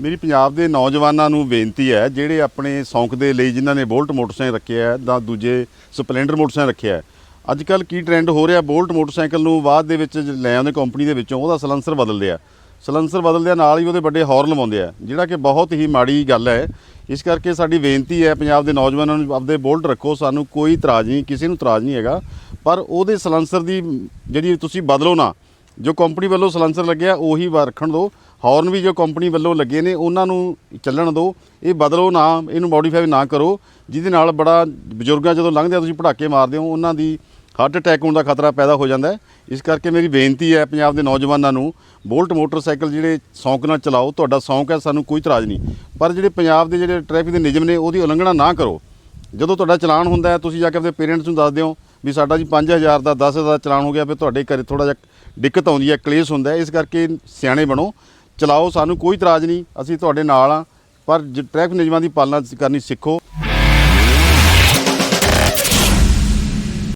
ਮੇਰੀ ਪੰਜਾਬ ਦੇ ਨੌਜਵਾਨਾਂ ਨੂੰ ਬੇਨਤੀ ਹੈ, ਜਿਹੜੇ ਆਪਣੇ ਸ਼ੌਂਕ ਦੇ ਲਈ ਜਿਨ੍ਹਾਂ ਨੇ ਬੋਲਟ ਮੋਟਰਸਾਈਕਲ ਰੱਖਿਆ ਹੈ ਜਾਂ ਦੂਜੇ ਸਪਲੈਂਡਰ ਮੋਟਰਸਾਈਕਲ ਰੱਖਿਆ ਹੈ। ਅੱਜ ਕੱਲ ਕੀ ਟ੍ਰੈਂਡ ਹੋ ਰਿਹਾ? ਬੋਲਟ ਮੋਟਰਸਾਈਕਲ ਨੂੰ ਬਾਅਦ ਦੇ ਵਿੱਚ ਲੈ ਆਉਂਦੇ ਕੰਪਨੀ ਦੇ ਵਿੱਚੋਂ, ਉਹਦਾ ਸਲੈਂਸਰ ਬਦਲਦੇ ਆ ਸਲੈਂਸਰ ਬਦਲਦੇ ਆ ਨਾਲ ਹੀ ਉਹਦੇ ਵੱਡੇ ਹਾਰਨ ਲਵਾਉਂਦੇ ਆ, ਜਿਹੜਾ ਕਿ ਬਹੁਤ ਹੀ ਮਾੜੀ ਗੱਲ ਹੈ। ਇਸ ਕਰਕੇ ਸਾਡੀ ਬੇਨਤੀ ਹੈ, ਪੰਜਾਬ ਦੇ ਨੌਜਵਾਨਾਂ ਨੂੰ ਆਪਦੇ ਬੋਲਟ ਰੱਖੋ, ਸਾਨੂੰ ਕੋਈ ਇਤਰਾਜ਼ ਨਹੀਂ, ਕਿਸੇ ਨੂੰ ਇਤਰਾਜ਼ ਨਹੀਂ ਹੈਗਾ। ਪਰ ਉਹਦੇ ਸਲੈਂਸਰ ਦੀ, ਜਿਹੜੀ ਤੁਸੀਂ ਬਦਲੋ ਨਾ ਜੋ ਕੰਪਨੀ ਵੱਲੋਂ ਸਲੈਂਸਰ ਲੱਗਿਆ, ਉਹੀ ਵਾ- ਰੱਖਣ ਦਿਓ। ਹਾਰਨ ਵੀ ਜੋ ਕੰਪਨੀ ਵੱਲੋਂ ਲੱਗੇ ਨੇ, ਉਹਨਾਂ ਨੂੰ ਚੱਲਣ ਦਿਓ। ਇਹ ਬਦਲੋ ਨਾ, ਇਹਨੂੰ ਮੋਡੀਫਾਈ ਨਾ ਕਰੋ। ਜਿਹਦੇ ਨਾਲ ਬੜਾ ਬਜ਼ੁਰਗਾਂ ਜਦੋਂ ਲੰਘਦੇ ਆ, ਤੁਸੀਂ ਪਟਾਕੇ ਮਾਰਦੇ ਹੋ, ਉਹਨਾਂ ਦੀ ਹਾਰਟ ਅਟੈਕ ਹੋਣ ਦਾ ਖਤਰਾ ਪੈਦਾ ਹੋ ਜਾਂਦਾ ਹੈ। ਇਸ ਕਰਕੇ ਮੇਰੀ ਬੇਨਤੀ ਹੈ ਪੰਜਾਬ ਦੇ ਨੌਜਵਾਨਾਂ ਨੂੰ ਬੋਲਟ ਮੋਟਰਸਾਈਕਲ ਜਿਹੜੇ ਸ਼ੌਂਕ ਨਾਲ ਚਲਾਓ, ਤੁਹਾਡਾ ਸ਼ੌਂਕ ਹੈ, ਸਾਨੂੰ ਕੋਈ ਇਤਰਾਜ਼ ਨਹੀਂ। ਪਰ ਜਿਹੜੇ ਪੰਜਾਬ ਦੇ ਜਿਹੜੇ ਟ੍ਰੈਫਿਕ ਦੇ ਨਿਯਮ ਨੇ, ਉਹਦੀ ਉਲੰਘਣਾ ਨਾ ਕਰੋ। ਜਦੋਂ ਤੁਹਾਡਾ ਚਲਾਨ ਹੁੰਦਾ ਹੈ, ਤੁਸੀਂ ਜਾ ਕੇ ਆਪਣੇ ਪੇਰੈਂਟਸ ਨੂੰ ਦੱਸ ਦਿਓ ਵੀ ਸਾਡਾ ਜੀ 5000 ਦਾ 10000 ਦਾ ਚਲਾਨ ਹੋ ਗਿਆ, ਫਿਰ ਤੁਹਾਡੇ ਘਰੇ ਥੋੜਾ ਜਿਹਾ ਦਿੱਕਤ ਆਉਂਦੀ ਹੈ, ਕਲੇਸ਼ ਹੁੰਦਾ ਹੈ, ਇਸ ਕਰਕੇ ਸਿਆਣੇ ਬਣੋ। ਚਲਾਓ, ਸਾਨੂੰ ਕੋਈ ਇਤਰਾਜ਼ ਨਹੀਂ, ਅਸੀਂ ਤੁਹਾਡੇ ਨਾਲ ਆ ਪਰ ਜ- ਟ੍ਰੈਫਿਕ ਨਿਯਮਾਂ ਦੀ ਪਾਲਣਾ ਕਰਨੀ ਸਿੱਖੋ।